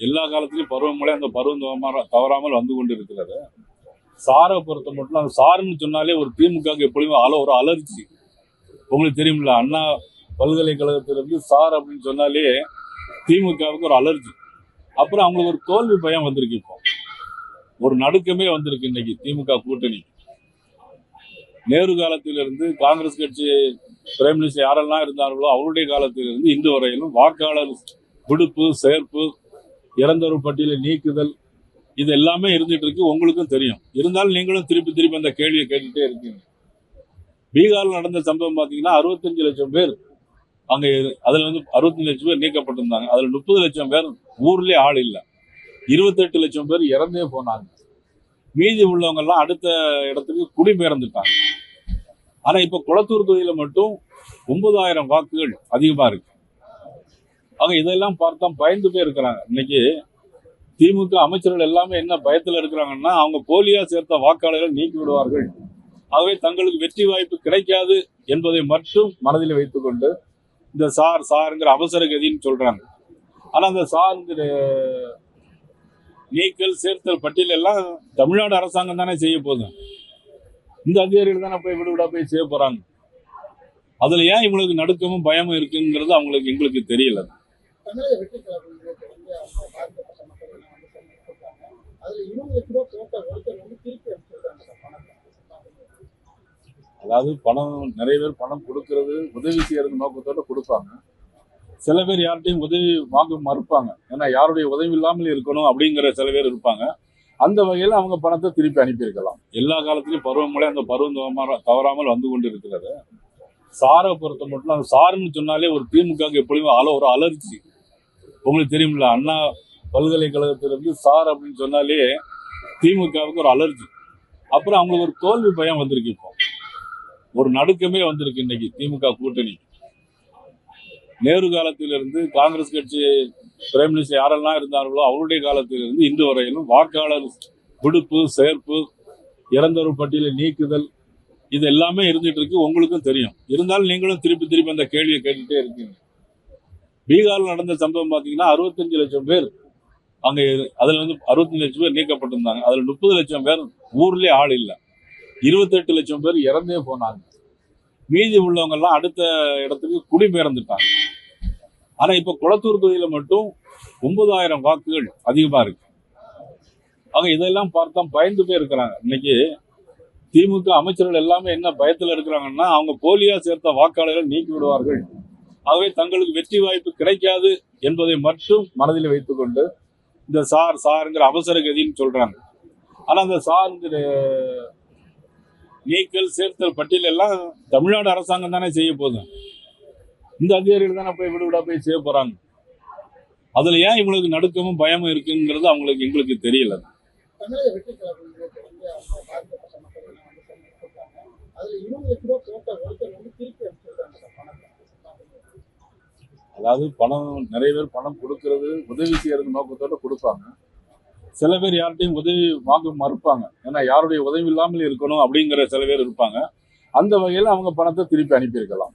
எல்லா காலத்திலையும் பருவமழை அந்த பருவம் தவறாம- தவறாமல் வந்து கொண்டு இருக்கிறது சாரை பொறுத்த மட்டும் அந்த சாருன்னு சொன்னாலே ஒரு திமுகவுக்கு எப்பொழுதுமே அல ஒரு அலர்ஜி உங்களுக்கு தெரியுமில்ல அண்ணா பல்கலைக்கழகத்திலிருந்து சார் அப்படின்னு சொன்னாலே திமுகவுக்கு ஒரு அலர்ஜி அப்புறம் அவங்களுக்கு ஒரு தோல்வி பயம் வந்திருக்கு இப்போ. ஒரு நடுக்கமே வந்திருக்கு இன்னைக்கு திமுக கூட்டணி. நேரு காலத்திலிருந்து காங்கிரஸ் கட்சி பிரைம் மினிஸ்டர் யாரெல்லாம் இருந்தார்களோ அவருடைய காலத்திலிருந்து இன்று வரையிலும் வாக்காளர் விடுப்பு சேர்ப்பு இறந்தவர் பட்டியலை நீக்குதல் இது எல்லாமே இருந்துட்டு இருக்கு உங்களுக்கும் தெரியும். இருந்தாலும் நீங்களும் திருப்பி திருப்பி அந்த கேள்வியை கேட்டுட்டே இருக்கீங்க. பீகாரில் நடந்த சம்பவம் பார்த்தீங்கன்னா அறுபத்தஞ்சு லட்சம் பேர் அங்கே அதில் வந்து அறுபத்தஞ்சு லட்சம் பேர் நீக்கப்பட்டிருந்தாங்க. அதில் முப்பது லட்சம் பேர் ஊர்லேயே ஆள் இல்லை. இருபத்தெட்டு லட்சம் பேர் இறந்தே போனாங்க. மீதி உள்ளவங்கெல்லாம் அடுத்த இடத்துக்கு குடிபெயர்ந்துட்டாங்க. ஆனால் இப்போ குளத்தூர் தொகுதியில் மட்டும் ஒன்பதாயிரம் வாக்குகள் அதிகமாக இருக்கு. அவங்க இதெல்லாம் பார்த்தா பயந்து போய் இருக்கிறாங்க இன்னைக்கு திமுக அமைச்சர்கள் எல்லாமே என்ன பயத்தில் இருக்கிறாங்கன்னா அவங்க போலியா சேர்த்த வாக்காளர்கள் நீக்கி விடுவார்கள். ஆகவே தங்களுக்கு வெற்றி வாய்ப்பு கிடைக்காது என்பதை மட்டும் மனதில் வைத்துக்கொண்டு இந்த சார் சாருங்கிற அவசர கதின்னு சொல்றாங்க. ஆனா அந்த சாருங்கிற நீக்கல் சேர்த்தல் பட்டியல் எல்லாம் தமிழ்நாடு அரசாங்கம் தானே செய்ய போதும் இந்த அதிகாரிகள் தானே போய் விடுவிடா போய் செய்ய போறாங்க. அதுல ஏன் இவங்களுக்கு நடுக்கமும் பயமும் இருக்குங்கிறது அவங்களுக்கு எங்களுக்கு தெரியல. தமிழக வெற்றி கழகங்களுக்கு வந்து அவங்க பாதிக்கப்பட்ட மக்கள் வந்து சொல்லியிருக்காங்க அதுல இருபது லட்ச ரூபா போட்ட ஒருத்தர் வந்து திருப்பி அனுப்பிச்சிருக்காங்க பணத்தை. அதாவது பணம் நிறைய பேர் பணம் கொடுக்கறது உதவி செய்யறது நோக்கத்தோட கொடுப்பாங்க. சில பேர் யார்கிட்டையும் உதவி வாங்க மறுப்பாங்க. ஏன்னா யாருடைய உதவி இல்லாமல் இருக்கணும் அப்படிங்கிற சில பேர் இருப்பாங்க. அந்த வகையில் அவங்க பணத்தை திருப்பி அனுப்பியிருக்கலாம். எல்லா காலத்திலையும் பருவமழை அந்த பருவம் தவறாமல் வந்து கொண்டு இருக்கிறது சாரை பொறுத்த மட்டும் அந்த சாருன்னு சொன்னாலே ஒரு திமுக எப்பொழுதுமே அல ஒரு அலர்ஜி உங்களுக்கு தெரியுமில்ல அண்ணா பல்கலைக்கழகத்திலிருந்து சார் அப்படின்னு சொன்னாலே திமுகவுக்கு ஒரு அலர்ஜி அப்புறம் அவங்களுக்கு ஒரு தோல்வி பயம் வந்திருக்கு இப்போ. ஒரு நடுக்கமே வந்திருக்கு இன்னைக்கு திமுக கூட்டணி. நேரு காலத்திலிருந்து காங்கிரஸ் கட்சி பிரைம் மினிஸ்டர் யாரெல்லாம் இருந்தார்களோ அவருடைய காலத்திலிருந்து இன்று வரையிலும் வாக்காளர் விடுப்பு சேர்ப்பு இறந்தவர் பட்டியலை நீக்குதல் இது எல்லாமே இருந்துட்டு இருக்கு. உங்களுக்கும் தெரியும். இருந்தாலும் நீங்களும் திருப்பி திருப்பி அந்த கேள்வியை கேட்டுட்டே இருக்கீங்க. பீகாரில் நடந்த சம்பவம் பார்த்தீங்கன்னா அறுபத்தஞ்சு லட்சம் பேர் அங்கே அதில் வந்து அறுபத்தஞ்சு லட்சம் பேர் நீக்கப்பட்டிருந்தாங்க. அதில் முப்பது லட்சம் பேர் ஊர்லேயே ஆள் இல்லை. இருபத்தெட்டு லட்சம் பேர் இறந்தே போனாங்க. மீதி உள்ளவங்கெல்லாம் அடுத்த இடத்துக்கு குடிபெயர்ந்துட்டாங்க. ஆனால் இப்போ குளத்தூர் தொகுதியில் மட்டும் ஒன்பதாயிரம் வாக்குகள் அதிகமாக இருக்கு. ஆக இதெல்லாம் பார்த்தா பயந்து போய் இருக்கிறாங்க. இன்னைக்கு திமுக அமைச்சர்கள் எல்லாமே என்ன பயத்தில் இருக்கிறாங்கன்னா அவங்க போலியா சேர்த்த வாக்காளர்கள் நீக்கி விடுவார்கள். ஆகவே தங்களுக்கு வெற்றி வாய்ப்பு கிடைக்காது என்பதை மட்டும் மனதில் வைத்துக்கொண்டு இந்த சார் சாருங்கிற அவசர கதின்னு சொல்றாங்க. ஆனா அந்த சாருங்கிற நீக்கல் சேர்த்தல் பட்டியல் எல்லாம் தமிழ்நாடு அரசாங்கம் தானே செய்ய போகுது. இந்த அதிகாரிகள் தானே போய் விடுவிடா போய் செய்ய போறாங்க. அதுல ஏன் இவங்களுக்கு நடுக்கமும் பயமும் இருக்குங்கிறது அவங்களுக்கு எங்களுக்கு தெரியல தமிழக வெற்றி கழகத்திலிருந்து வந்து அவங்க பாதிக்கப்பட்ட மக்கள் எல்லாம் வந்து சேர்ந்து கொடுத்தாங்க அதுல இருபது லட்ச ரூபா போட்ட ஒருத்தர் வந்து திருப்பி அனுப்பிச்சிருக்காங்க சார் பணத்தை அதாவது பணம் நிறைய பேர் பணம் கொடுக்கறது உதவி செய்யறது நோக்கத்தோடு கொடுப்பாங்க. சில பேர் யார்கிட்டையும் உதவி வாங்க மறுப்பாங்க. ஏன்னா யாருடைய உதவி இல்லாமல் இருக்கணும் அப்படிங்கிற சில பேர் இருப்பாங்க. அந்த வகையில் அவங்க பணத்தை திருப்பி அனுப்பியிருக்கலாம்.